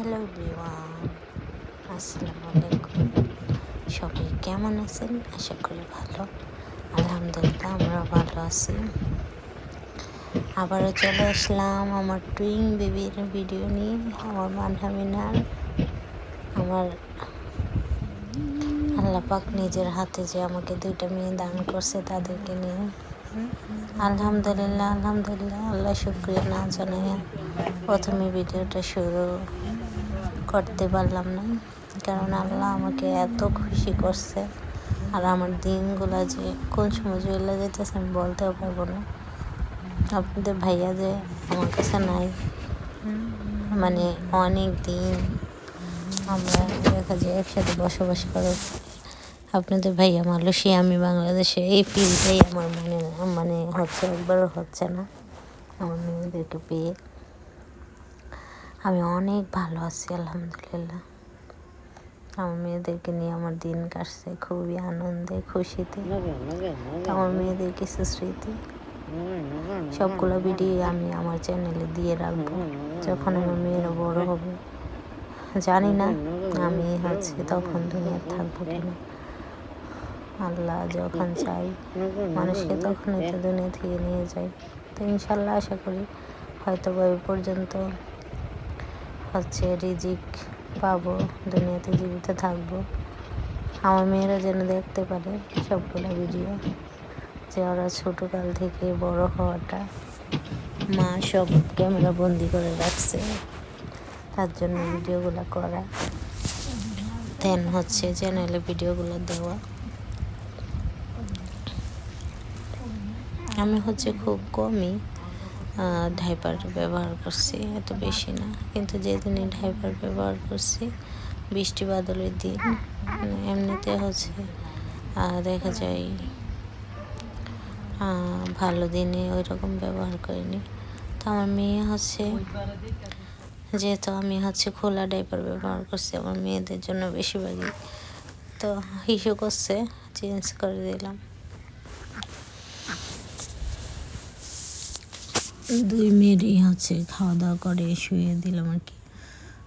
Hello everyone আসসালামু আলাইকুম সবাই কেমন আছেন? আশা করি ভালো। আলহামদুলিল্লাহ আমরা ভালো আছি। আবারও চলে আসলাম আমার টুইং বেবির ভিডিও নিয়ে, আমার মানহামিনার আমার আল্লাপাক নিজের হাতে যে আমাকে দুইটা মেয়ে দান করছে তাদেরকে নিয়ে। আলহামদুলিল্লাহ আলহামদুলিল্লাহ, আল্লাহ শুক্রিয়া না জানাই প্রথমে ভিডিওটা শুরু করতে পারলাম না। কারণ আল্লাহ আমাকে এত খুশি করছে। আর আমার দিনগুলো যে কোন সময় চলে যেতেছে আমি বলতেও পারব না। আপনাদের ভাইয়া যে আমার কাছে নাই মানে অনেক দিন আমরা দেখা যায় একসাথে বসবাস করে, আপনাদের ভাইয়া মালয়েশিয়া, আমি বাংলাদেশে, এই ফিলটাই আমার মানে মানে হচ্ছে একবারও হচ্ছে না। আমার মেয়েদেরকে পেয়ে। আমি অনেক ভালো আছি, আলহামদুলিল্লাহ। আমার মেয়েদেরকে নিয়ে আমার দিন কাটছে, খুবই আনন্দে, খুশিতে। আমার মেয়েদের কিছু স্মৃতি, সবগুলো ভিডিও আমি আমার চ্যানেলে দিয়ে রাখব, যখন আমার মেয়েরা বড় হবে। জানি না আমি হচ্ছে তখন দুনিয়া থাকব কিনা। আল্লাহ যখন চাই, মানুষকে তখনই তো দুনিয়া থেকে নিয়ে যায়। তো ইনশাল্লাহ আশা করি হয়তো বা এই পর্যন্ত হচ্ছে রিজিক পাবো, দুনিয়াতে জীবিত থাকব। আমার মেয়েরা যেন দেখতে পারে সবগুলো ভিডিও, যে ওরা ছোটোকাল থেকে বড় হওয়াটা। মা সব ক্যামেরা বন্দি করে রাখছে, তার জন্য ভিডিওগুলো করা। দেন হচ্ছে চ্যানেলে ভিডিওগুলো দেওয়া। আমি হচ্ছে খুব কমই ডাইপার ব্যবহার করছি, এত বেশি না। কিন্তু যেদিনই ডাইপার ব্যবহার করছি, বৃষ্টি বাদলের দিন মানে এমনিতে হচ্ছে দেখা যায় ভালো দিনে ওই রকম ব্যবহার করিনি। তো আমার মেয়ে হচ্ছে, যেহেতু আমি হচ্ছে খোলা ডাইপার ব্যবহার করছি, আমার মেয়েদের জন্য বেশিরভাগই, তো হিসু করছে চেঞ্জ করে দিলাম। দুই মেয়েরই হচ্ছে খাওয়া দাওয়া করে, শুয়ে দিলাম আর কি।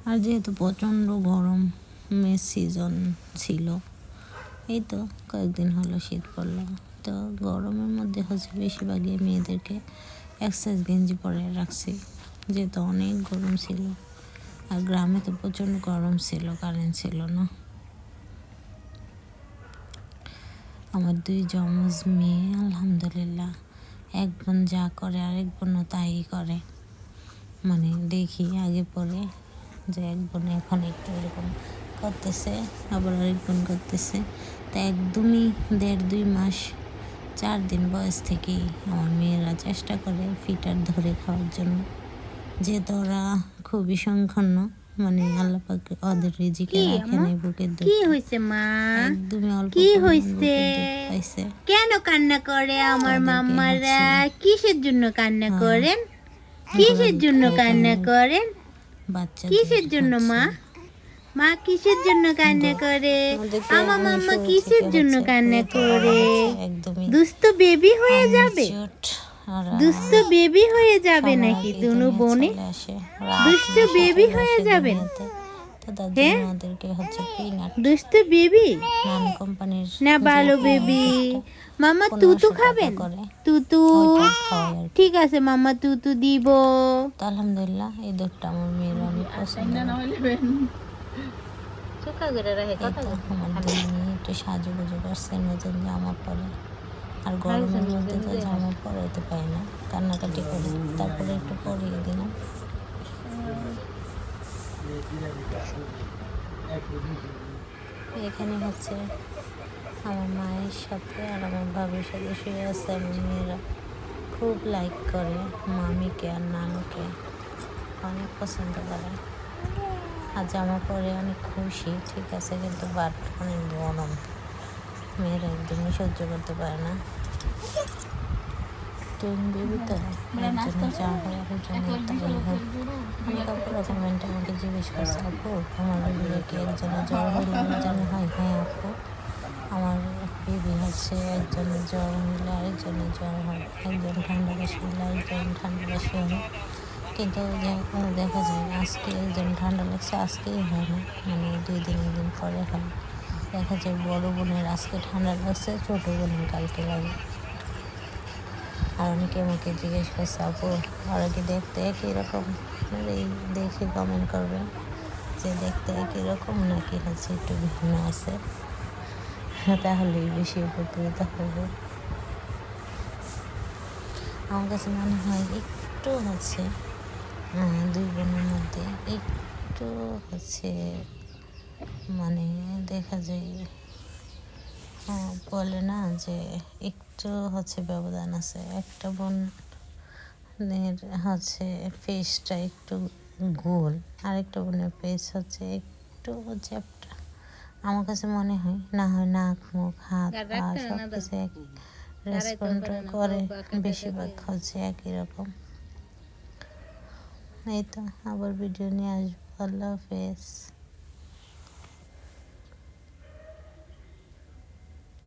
আর যেহেতু প্রচণ্ড গরম, মে সিজন ছিল, এই তো কয়েকদিন হলো শীত পড়ল। তো গরমের মধ্যে হচ্ছে বেশিরভাগই মেয়েদেরকে এক্সারসাইজ গেঞ্জি পরে রাখছি, যেহেতু অনেক গরম ছিল। আর গ্রামে তো প্রচণ্ড গরম ছিল কারেন্ট ছিল না। আমার দুই জমজ মেয়ে, আলহামদুলিল্লাহ। এক বোন যা করে আরেক বোনও তাই করে। মানে দেখি আগে পরে যে এক বোন এখন একটু এরকম করতেছে, আবার আরেক বোন করতেছে। তা একদমই দেড়, দুই মাস, চার দিন বয়স থেকেই আমার মেয়েরা চেষ্টা করে ফিটার ধরে খাওয়ার জন্য। যেহেতু ওরা খুবই সংকন্ন মানে আল্লাহ পাক ওদের রিজিকে রাখে নাই বুকের দুধ কি হইছে মা? একদমই অল্প কি হইছে? কেন কান্না করে আমার মাম্মারা কিসের জন্য কান্না হ্যাঁ। করেন? কিসের জন্য কান্না করেন? বাচ্চা কিসের জন্য মা? মা কিসের জন্য কান্না করে? আমার মাম্মা কিসের জন্য কান্না করে? দুষ্ট বেবি হয়ে যাবে? দুষ্ট বেবি হয়ে যাবে নাকি দুনু বনে? চলে দুষ্ট বেবি হয়ে যাবেন? হ্যাঁ? দুষ্ট বেবি? না ভালো বেবি। মামা তুতু খাবেন। তুতু। ঠিক আছে মামা তুতু দিব। আলহামদুলিল্লাহ এই দুধটা আমার মেয়ের অনেক পছন্দ। একটু সাজুগুজু করছে নতুন জামা পরে। আর গরমের মধ্যে তো জামা পরাইতে পারি না কান্নাকাটি করে। তারপরে একটু পরিয়ে দিলাম। এখানে হচ্ছে আমার মায়ের সাথে আর আমার ভাবির সাথে শুয়ে আছে আমার মেয়েরা খুব লাইক করে মামিকে আর নানুকে। অনেক পছন্দ করে। আর জামা পরে অনেক খুশি ঠিক আছে কিন্তু বাট অনেক গরম মেয়েরা একদমই সহ্য করতে পারে না। বেবি তো হয় আরেকজনে তাই অনেক আপুরা কমেন্টে আমাকে জিজ্ঞেস করছে আপু আমার বেবিরা কি একজনে জ্বর হলে একজনে হয় হ্যাঁ আপু আমার বেবি হচ্ছে একজনের জ্বর হলে আরেকজনের জ্বর হয় একজন ঠান্ডা কাশি হলে আরেকজন ঠান্ডা কাশি হয়। কিন্তু দেখা যায় আজকে একজন ঠান্ডা লাগছে আজকেই হয় না মানে দুই দিন একদিন পরে হয়। দেখা যায় বড় বোনের আজকে ঠান্ডা লাগছে, ছোটো বোনের কালকে লাগে। আর অনেকে আমাকে জিজ্ঞেস করছে, আপু, ওরা কি দেখতে একই রকম? এই দেখে কমেন্ট করবেন যে দেখতে একই রকম নাকি হচ্ছে একটু ভিন্ন আছে। তাহলেই বেশি উপকৃত হবে। আমার কাছে মনে হয় একটু হচ্ছে দুই বোনের মধ্যে একটু হচ্ছে দেখা যায় আহ, বলে না যে একটু হচ্ছে ব্যবধান আছে। একটা বোনের হচ্ছে ফেসটা একটু গোল আরেকটা বোনের ফেস হচ্ছে একটু চ্যাপটা আমার কাছে মনে হয় না হয় নাক মুখ হাত পা সব কিছু একই রেসপন্ড করে বেশিরভাগ হচ্ছে একই রকম। এই তো আবার ভিডিও নিয়ে আসব। আল্লাহ হাফেজ।